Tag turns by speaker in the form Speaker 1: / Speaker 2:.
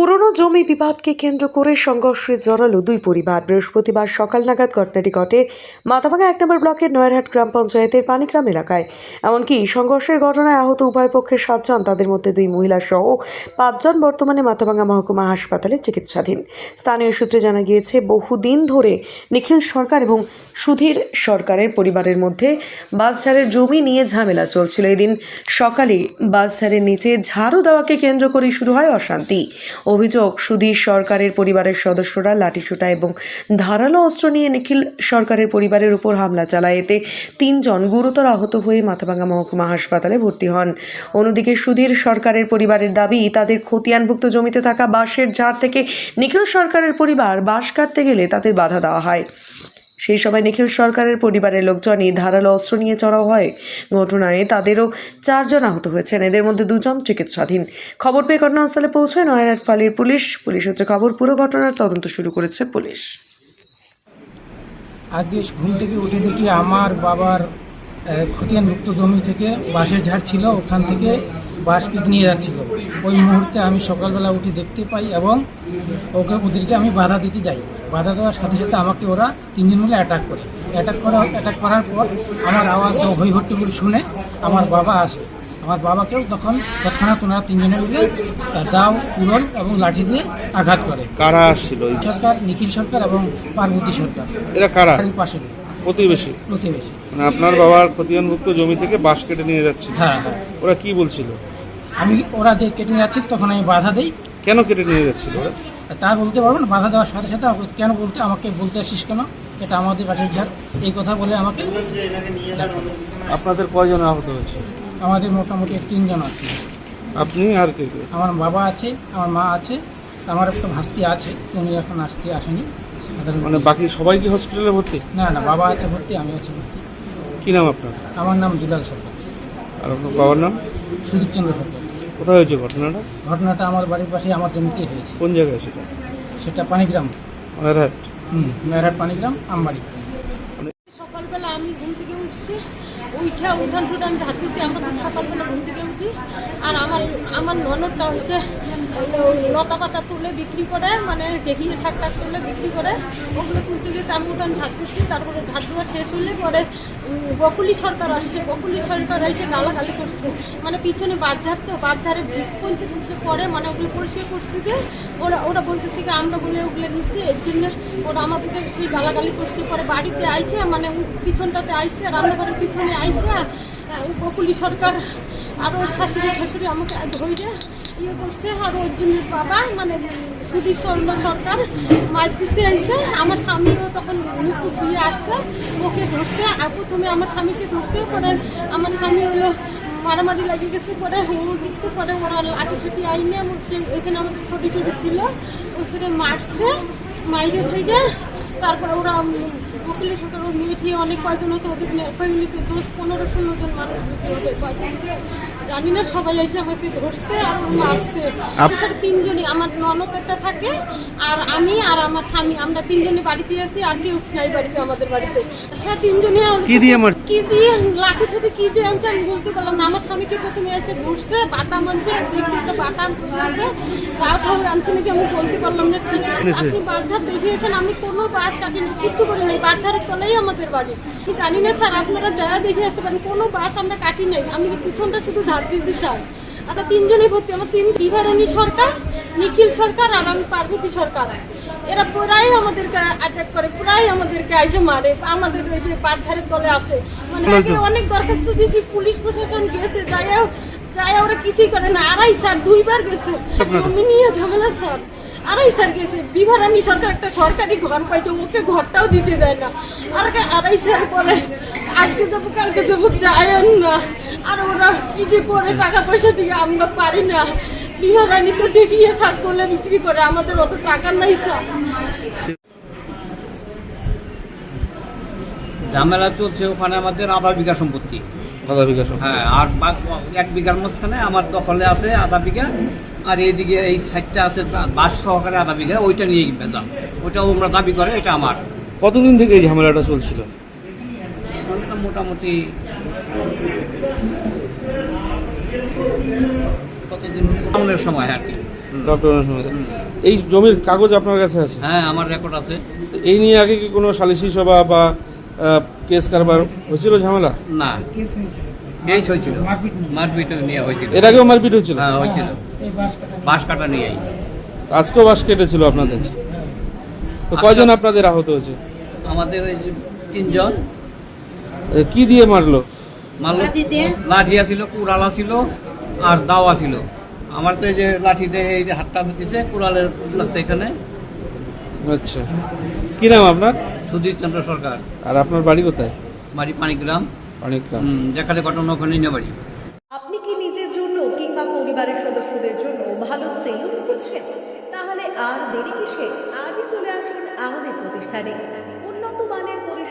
Speaker 1: pur পুরনো জমি বিবাদকে কেন্দ্র করে সংঘর্ষে জড়ালো দুই পরিবার। বৃহস্পতিবার সকাল নাগাদ ঘটনাটি ঘটে মাথাভাঙা এক নম্বর ব্লকের নয়ারহাট গ্রাম পঞ্চায়েতের পানিগ্রাম এলাকায়। এমনকি সংঘর্ষের ঘটনায় আহত উভয় পক্ষের সাতজন, তাদের মধ্যে দুই মহিলা সহ পাঁচজন বর্তমানে মাথাভাঙা মহকুমা হাসপাতালে চিকিৎসাধীন। স্থানীয় সূত্রে জানা গিয়েছে, বহুদিন ধরে নিখিল সরকার এবং সুধীর সরকারের পরিবারের মধ্যে বাসঝাড়ের জমি নিয়ে ঝামেলা চলছিল। এদিন সকালে বাসঝাড়ের নিচে ঝাড়ু দেওয়াকে কেন্দ্র করে শুরু হয় অশান্তি। অভিযোগ সুধীর সরকারের পরিবারের সদস্যরা লাঠিসোঁটা এবং ধারালো অস্ত্র নিয়ে নিখিল সরকারের পরিবারের উপর হামলা চালায়। এতে তিনজন গুরুতর আহত হয়ে মাথাভাঙ্গা মহকুমা হাসপাতালে ভর্তি হন। অন্যদিকে সুধীর সরকারের পরিবারের দাবি, তাদের খতিয়ানভুক্ত জমিতে থাকা বাঁশের ঝাড় থেকে নিখিল সরকারের পরিবার বাঁশ কাটতে গেলে তাদের বাধা দেওয়া হয়। সেই সময় নিখিল সরকারের পরিবারের লোকজনই ধারালো অস্ত্র নিয়ে চড়াও হয়। ঘটনায় তাদেরও চারজন আহত হয়েছেন। এদের মধ্যে দুজন চিকিৎসাধীন। খবর পেয়ে ঘটনাস্থলে পৌঁছয় নয়ারহাট ফালির পুলিশ। পুলিশ হচ্ছে খবর, পুরো ঘটনার তদন্ত শুরু করেছে পুলিশ।
Speaker 2: আজকে ঘুম থেকে উঠে দেখি আমার বাবার খতিয়ানভুক্ত জমি থেকে বাঁশের ঝাড় ছিল। ওখান থেকে কেটে নিয়ে যাচ্ছিল। ওই মুহূর্তে আমি সকালবেলা উঠে দেখতে পাই এবং ওকে ওদেরকে আমি বাধা দিতে যাই। বাধা দেওয়ার সাথে সাথে আমাকে ওরা তিনজন মিলে অ্যাটাক করে। অ্যাটাক করা অ্যাটাক করার পর আমার আওয়াজ হই শুনে আমার বাবা আসে। আমার বাবাকেও তখন তৎক্ষণাৎ ওনারা তিনজনে মিলে দাও কুড়ল এবং লাঠি দিয়ে আঘাত করে।
Speaker 3: কারা আসছিল ওই?
Speaker 2: সরকার নিখিল সরকার এবং পার্বতী সরকার।
Speaker 3: এরা কারা?
Speaker 2: পাশে।
Speaker 3: প্রতিবেশী?
Speaker 2: প্রতিবেশী।
Speaker 3: মানে আপনার বাবার খতিয়ানভুক্ত জমি থেকে বাঁশ কেটে নিয়ে যাচ্ছিল।
Speaker 2: হ্যাঁ হ্যাঁ।
Speaker 3: ওরা কি বলছিল?
Speaker 2: আমি ওরা যে কেটে যাচ্ছে তখন আমি বাধা দিই।
Speaker 3: কেন কেটে নিয়ে যাচ্ছিল? ওরা
Speaker 2: তা বলতে পারব না বাধা দেওয়ার সাথে সাথে কেন বলতে আমাকে বলতে আসিস কেন? এটা আমাদের বাড়ির ঝাড় এই কথা বলে আমাকে।
Speaker 3: আপনাদের কয়জন আহত হয়েছে?
Speaker 2: আমাদের মোটামুটি তিনজন আছে।
Speaker 3: আপনি আর কে কে?
Speaker 2: আমার বাবা আছে আমার মা আছে আমার একটা ভাস্তি আছে উনি এখন আসতে আসেনি।
Speaker 3: মানে বাকি সবাই কি হসপিটালে ভর্তি?
Speaker 2: না না বাবা আছে ভর্তি আমি আছি ভর্তি।
Speaker 3: কি নাম আপনার?
Speaker 2: আমার নাম দুলাল সরকার।
Speaker 3: আর আপনার বাবার নাম?
Speaker 2: সুদীপ চন্দ্র সরকার।
Speaker 3: কোথায় হয়েছে ঘটনাটা?
Speaker 2: ঘটনাটা আমার বাড়ির পাশে আমার জমিতেই হয়েছে।
Speaker 3: কোন জায়গায় সেটা?
Speaker 2: সেটা পানিগ্রাম।
Speaker 3: অনারহাট
Speaker 2: হুম মেরাট পানিগ্রাম আমবাড়ি।
Speaker 4: সকালবেলা আমি ঘুম থেকে উঠছি উঠে উঠান ঝাঁকিছি আমরা খুব সকালবেলা ঘুম থেকে উঠি। আর আমার আমার ননদটা হচ্ছে লতা পাতা তুলে বিক্রি করে মানে দেখিয়ে শাক টাক তুলে বিক্রি করে, ওগুলো তুলতে গেছে আমি উঠান ঝাঁকিছি, তারপরে দেওয়া শেষ হলে পরে বকুলি সরকার আসছে, বকুলি সরকার এসে গালাগালি করছে। মানে পিছনে বাজার তো বাজারে জিপ পঞ্চে পঞ্চে পরে মানে ওগুলো পরিষ্কার করছে যে, ওরা ওরা বলতেছে কি, আমরা বলে ওগুলো নিচ্ছি এর জন্য ওরা আমাদেরকে সেই গালাগালি করছে, পরে বাড়িতে আইসে মানে পিছনটাতে আইসে, রান্নাঘরের পিছনে আইসে বকুলি সরকার আরও শাশুড়ি শাশুড়ি আমাকে ধরে ইয়ে করছে, আর ওর জন্য বাবা মানে সুধীর স্বর্ণ সরকার মাছ দিছে এসে, আমার স্বামীও তখন মুখ দিয়ে আসছে, ওকে ধরছে, আর প্রথমে আমার স্বামীকে ধরছে, পরে আমার স্বামী হলো মারামারি লাগে গেছে, পরে ও গেছে পরে ওরা লাঠি ছুটি আইনে ওইখানে আমাদের ছোটি ছোটি ছিল ওইখানে মারছে, মাইরে থেকে তারপরে ওরা বকুলি ওর মেয়ে, অনেক কয়জন আছে, ওদের ফ্যামিলিতে দশ, পনেরো, ষোলো জন মানুষ ওদের কয়জন। জানি না সবাই এসে আমাকে ধরছে আর মারছে। তিনজনই আমার ননদ একটা থাকে আর আমি আর আমার স্বামী আমরা তিনজনই বাড়িতে আছি আর কেউ নাই বাড়িতে আমাদের বাড়িতে। হ্যাঁ তিনজনই
Speaker 3: কি দিয়ে মার
Speaker 4: কি দিয়ে লাঠি ঠুটি কি যে আনছে আমি বলতে পারলাম না। আমার স্বামীকে প্রথমে এসে ঘুরছে বাটা মানছে দেখতে একটা বাটা আছে গা ঠাউর আনছে নাকি আমি বলতে পারলাম না ঠিক? আপনি বাচ্চার দেখিয়েছেন আমি কোনো বাস কাটিনি কিচ্ছু করি নাই বাচ্চারের তলেই আমাদের বাড়ি। জানি না স্যার আপনারা যারা দেখে আসতে পারেন কোনো বাস আমরা কাটি নাই। আমি পিছনটা শুধু ঝাড় দিয়েছি স্যার আচ্ছা তিনজনই ভর্তি। আমার তিন বিভারণী সরকার নিখিল সরকার আর আমি পার্বতী সরকার। এরা প্রায় আমাদেরকে অ্যাটাক করে প্রায় আমাদেরকে এসে মারে। আমাদের ওই যে বাচ্চারের তলে আসে। মানে অনেক দরখাস্ত দিয়েছি পুলিশ প্রশাসন গেছে যাই যাই ওরা কিছুই করে না। আড়াই স্যার দুইবার গেছে। জমি নিয়ে ঝামেলা স্যার। আড়াই স্যার গেছে। বিভারানি সরকার একটা সরকারি ঘর পাইছে ওকে ঘরটাও দিতে দেয় না। আর আড়াই স্যার বলে আজকে যাব কালকে যাব যায় না। আর ওরা কি যে করে টাকা পয়সা দিয়ে আমরা পারি না। বিভারানি তো দেখিয়ে শাক তোলে বিক্রি করে আমাদের অত টাকা নাই স্যার।
Speaker 5: ঝামেলা চলছে ওখানে আমাদের আধা বিঘা সম্পত্তি।
Speaker 3: আধা বিঘা
Speaker 5: হ্যাঁ আর এক বিঘার মাঝখানে আমার দখলে আছে আধা বিঘা আর এইদিকে এই সাইডটা আছে বাস সহকারে আধা বিঘা ওইটা নিয়ে বেচা। ওইটা ওরা দাবি করে এটা আমার।
Speaker 3: কতদিন থেকে এই ঝামেলাটা চলছিল?
Speaker 5: মোটামুটি কতদিন টাউনের সময় আর কি।
Speaker 3: ডক্টর সমিতি এই জমির কাগজ আপনার কাছে আছে?
Speaker 5: হ্যাঁ আমার রেকর্ড আছে।
Speaker 3: এই নিয়ে আগে কি কোনো সালিসি সভা বা কেস কারবার হয়েছিল ঝামেলা?
Speaker 5: না।
Speaker 2: কেস হয়েছিল।
Speaker 5: কেস হয়েছিল।
Speaker 2: মারপিট নিয়ে।
Speaker 5: হয়েছিল।
Speaker 3: এর আগেও মারপিট হয়েছিল?
Speaker 5: হ্যাঁ হয়েছিল।
Speaker 2: বাস কাটা
Speaker 5: বাঁশ কাটা নিয়েই।
Speaker 3: আজকেও বাস কেটেছিল আপনাদের? তো কয়জন আপনাদের আহত হয়েছে?
Speaker 5: আমাদের তিনজন।
Speaker 3: কি দিয়ে মারলো?
Speaker 5: মারলো লাঠি আছিল কুড়াল ছিল আর দাওয়া ছিল আমার তো এই যে লাঠি দিয়ে এই যে হাতটা দিছে কুড়ালের লাগছে এখানে।
Speaker 3: আচ্ছা। কি নাম আপনার?
Speaker 5: সুধীর চন্দ্র সরকার।
Speaker 3: আর আপনার বাড়ি কোথায়?
Speaker 5: বাড়ি পানিগ্রাম।
Speaker 3: অনেকগ্রাম
Speaker 5: হুম, যেখানে ঘটনা ওখানে নিয়ে বাড়ি।
Speaker 6: আপনি কি নিজের জন্য কিংবা পরিবারের সদস্যদের জন্য ভালো সেলুন খুঁজছেন? তাহলে আর দেরি কিসে? আজই চলে আসুন আমাদের প্রতিষ্ঠানে। উন্নত মানের পরিষেবা